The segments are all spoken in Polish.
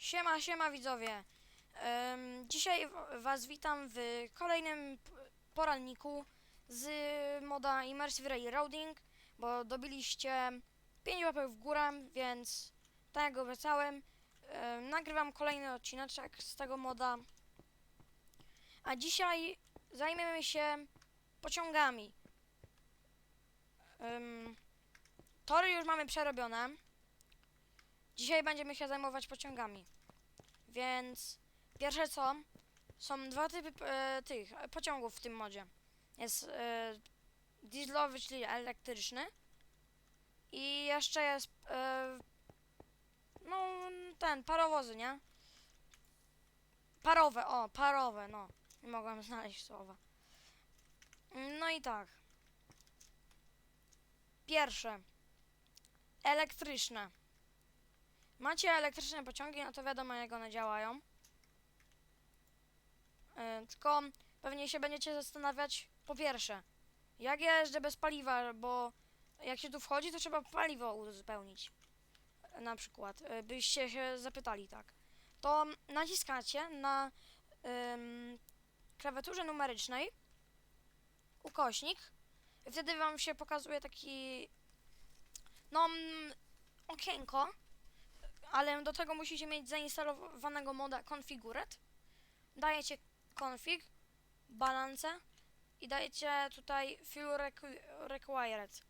Siema, siema widzowie. Em, dzisiaj was witam w kolejnym poranniku z moda Immersive Railroading, bo dobiliście 5 łapek w górę, więc tak jak obiecałem, em, nagrywam kolejny odcineczek z tego moda. A dzisiaj zajmiemy się pociągami. Em, tory już mamy przerobione. Dzisiaj będziemy się zajmować pociągami. Więc pierwsze co, są dwa typy e, tych e, pociągów w tym modzie. Jest e, dieselowy, czyli elektryczny. I jeszcze jest e, no ten, parowozy, nie? Parowe, o, parowe, no. Nie mogłam znaleźć słowa. No i tak. Pierwsze. Elektryczne. Macie elektryczne pociągi, no to wiadomo jak one działają. Yy, tylko pewnie się będziecie zastanawiać, po pierwsze, jak ja jeżdżę bez paliwa, bo jak się tu wchodzi, to trzeba paliwo uzupełnić. Na przykład, yy, byście się zapytali tak. To naciskacie na ym, klawiaturze numerycznej ukośnik wtedy wam się pokazuje taki no okienko, ale do tego musicie mieć zainstalowanego moda Configured. Dajecie config, balance i dajecie tutaj fuel requ- required,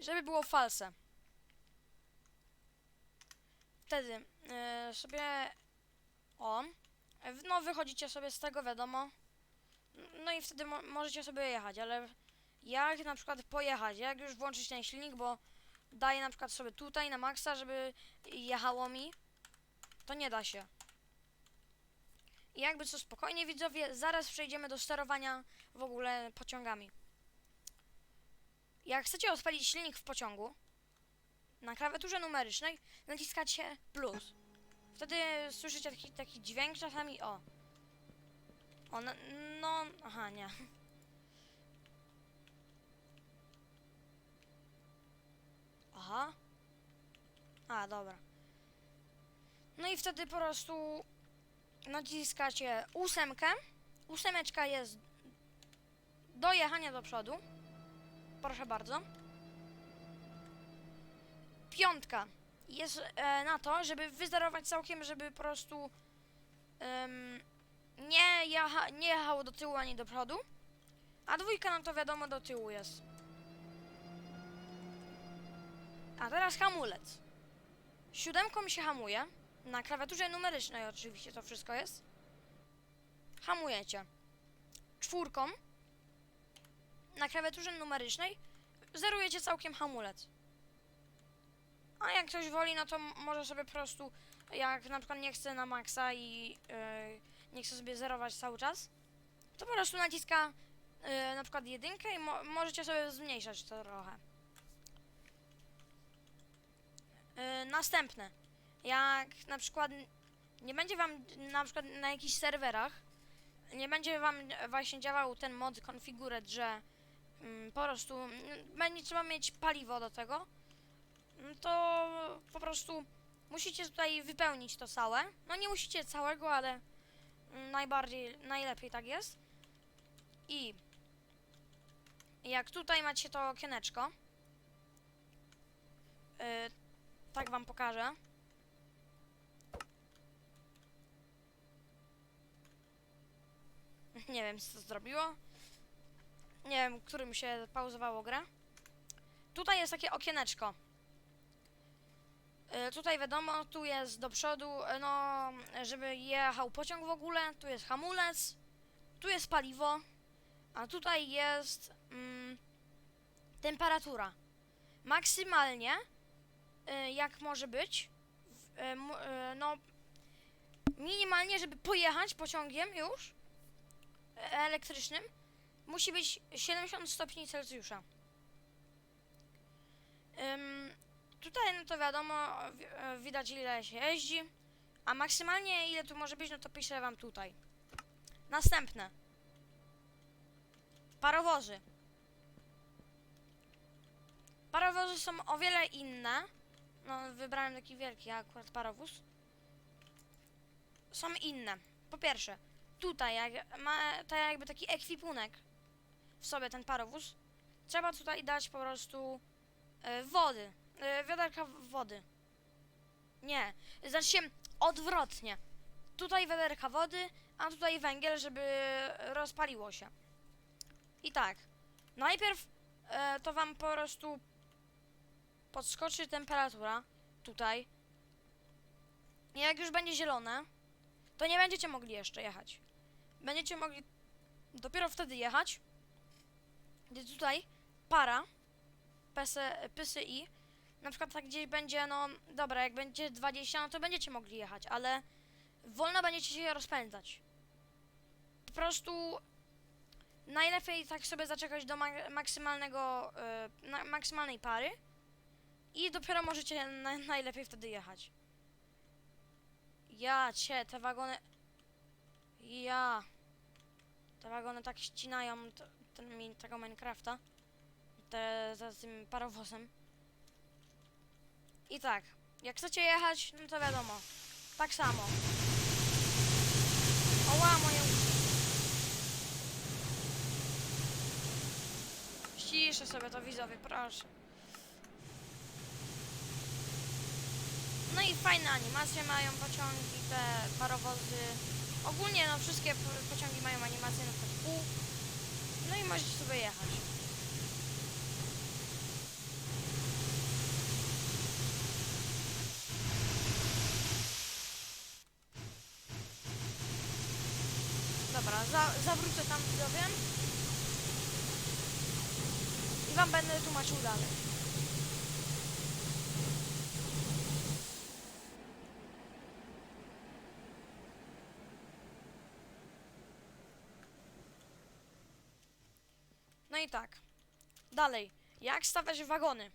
żeby było false. Wtedy yy, sobie o, w- no wychodzicie sobie z tego, wiadomo. No i wtedy mo- możecie sobie jechać, ale jak na przykład pojechać, jak już włączyć ten silnik, bo daję na przykład sobie tutaj na maksa, żeby jechało mi, to nie da się. I jakby co spokojnie widzowie, zaraz przejdziemy do sterowania w ogóle pociągami. Jak chcecie odpalić silnik w pociągu, na klawiaturze numerycznej naciskacie plus. Wtedy słyszycie taki, taki dźwięk czasami, o. O, no, no, aha, nie. Aha. A, dobra. No i wtedy po prostu naciskacie ósemkę. Ósemeczka jest do jechania do przodu. Proszę bardzo. Piątka jest e, na to, żeby wyzerować całkiem, żeby po prostu nie, jecha, nie jechało do tyłu ani do przodu. A dwójka, no to wiadomo, do tyłu jest. A teraz hamulec. Siódemką się hamuje. Na klawiaturze numerycznej oczywiście to wszystko jest. Hamujecie. Czwórką. Na klawiaturze numerycznej zerujecie całkiem hamulec. A jak ktoś woli, no to może sobie po prostu, jak na przykład nie chce na maksa i yy, nie chce sobie zerować cały czas, to po prostu naciska yy, na przykład jedynkę i mo możecie sobie zmniejszać to trochę. Yy, następne. Jak na przykład nie będzie wam na przykład na jakichś serwerach nie będzie wam właśnie działał ten mod configured, że mm, po prostu będzie trzeba mieć paliwo do tego, mm, to po prostu musicie tutaj wypełnić to całe. No nie musicie całego, ale mm, najbardziej, najlepiej tak jest. I jak tutaj macie to okieneczko, yy, tak wam pokażę. Nie wiem, co zrobiło. Nie wiem, którym się pauzowało grę. Tutaj jest takie okieneczko. Y, tutaj wiadomo, tu jest do przodu, y, no, żeby jechał pociąg w ogóle. Tu jest hamulec, tu jest paliwo, a tutaj jest mm, temperatura. Maksymalnie, jak może być, y, y, no, minimalnie, żeby pojechać pociągiem już, e- elektrycznym musi być 70 stopni Celsjusza. Tutaj no to wiadomo, wi- e, widać ile się jeździ, a maksymalnie ile tu może być, no to piszę wam tutaj. Następne. Parowozy. Parowozy są o wiele inne. No, wybrałem taki wielki akurat parowóz. są inne. Po pierwsze, tutaj jak ma tak jakby taki ekwipunek w sobie ten parowóz, trzeba tutaj dać po prostu e, wody, e, wiaderka wody. Nie, znaczy się odwrotnie. Tutaj wiaderka wody, a tutaj węgiel, żeby rozpaliło się. I tak, najpierw e, to wam po prostu podskoczy temperatura tutaj. I jak już będzie zielone, to nie będziecie mogli jeszcze jechać. Będziecie mogli dopiero wtedy jechać, gdy tutaj para PSY, PSI, na przykład tak gdzieś będzie, no dobra, jak będzie 20, no to będziecie mogli jechać, ale wolno będziecie się rozpędzać. Po prostu najlepiej tak sobie zaczekać do ma- maksymalnego, y, maksymalnej pary i dopiero możecie na- najlepiej wtedy jechać. Ja cię, te wagony. Ja. Te wagony tak ścinają t- ten, tego Minecrafta. Te za tym parowozem. I tak, jak chcecie jechać, no to wiadomo. Tak samo. Oła, moje. Ściszę sobie to widzowie, proszę. No i fajne animacje mają pociągi, te parowozy. Ogólnie no wszystkie po- pociągi mają animacje na przykład pół. No i możecie sobie jechać. Dobra, za, zawrócę tam widzowie. I wam będę tłumaczył dalej. No i tak. Dalej. Jak stawiać wagony?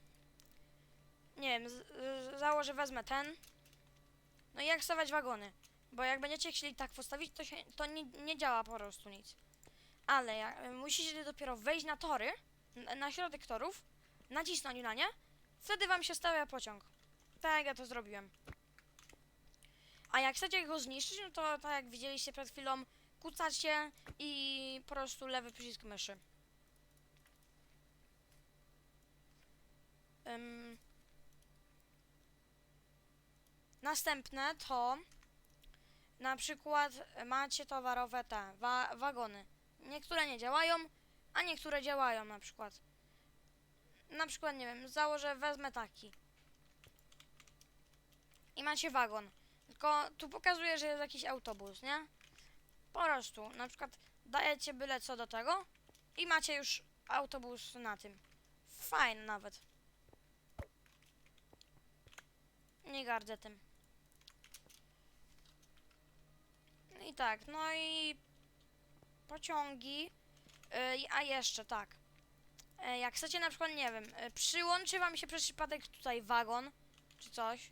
Nie wiem, założę, wezmę ten. No i jak stawiać wagony? Bo jak będziecie chcieli tak postawić, to, się, to nie, nie działa po prostu nic. Ale jak, musicie dopiero wejść na tory, na, środek torów, nacisnąć na nie, wtedy wam się stawia pociąg. Tak ja to zrobiłem. A jak chcecie go zniszczyć, no to tak jak widzieliście przed chwilą, kucacie i po prostu lewy przycisk myszy. Ym. Następne to na przykład macie towarowe te wa wagony. Niektóre nie działają, a niektóre działają na przykład. Na przykład, nie wiem, założę, wezmę taki. I macie wagon. Tylko tu pokazuje, że jest jakiś autobus, nie? Po prostu, na przykład dajecie byle co do tego i macie już autobus na tym. Fajny nawet. Nie gardzę tym. No I tak, no i pociągi. Yy, a jeszcze tak. Yy, jak chcecie na przykład, nie wiem, yy, przyłączy wam się przez przypadek tutaj wagon czy coś.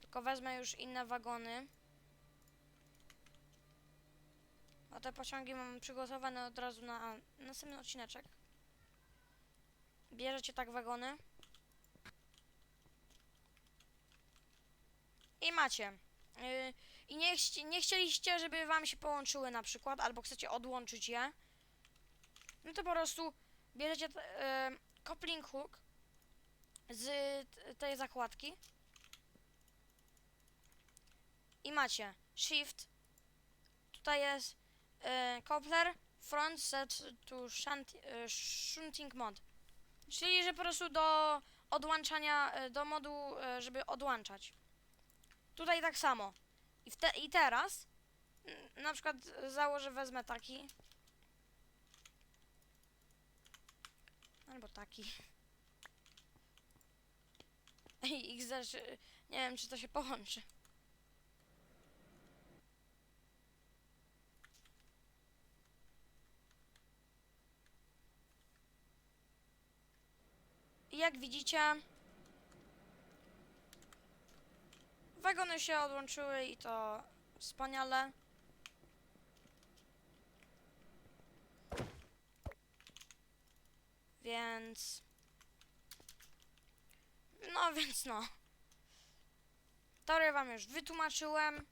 Tylko wezmę już inne wagony. A te pociągi mam przygotowane od razu na następny odcineczek. Bierzecie tak wagony. I macie. Yy, I nie, chci- nie chcieliście, żeby wam się połączyły na przykład, albo chcecie odłączyć je. No to po prostu bierzecie yy, hook z tej zakładki. I macie shift. Tutaj jest yy, coupler front set to shunt, yy, shunting mod. Czyli, że po prostu do odłączania, yy, do modu, yy, żeby odłączać. Tutaj tak samo. I, te, i teraz na przykład założę, wezmę taki. Albo taki. Ej, ich też, nie wiem, czy to się połączy. Jak widzicie, wagony się odłączyły i to wspaniale. Więc... No więc no. Tory wam już wytłumaczyłem.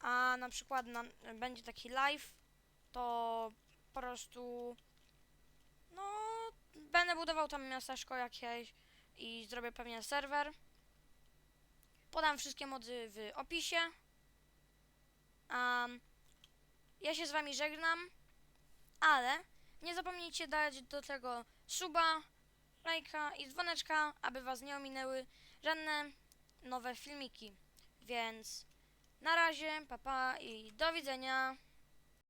a na przykład na, będzie taki live, to po prostu no będę budował tam miasteczko jakieś i zrobię pewnie serwer. Podam wszystkie mody w opisie. Um, ja się z wami żegnam, ale nie zapomnijcie dać do tego suba, lajka i dzwoneczka, aby was nie ominęły żadne nowe filmiki. Więc na razie, papa i do widzenia.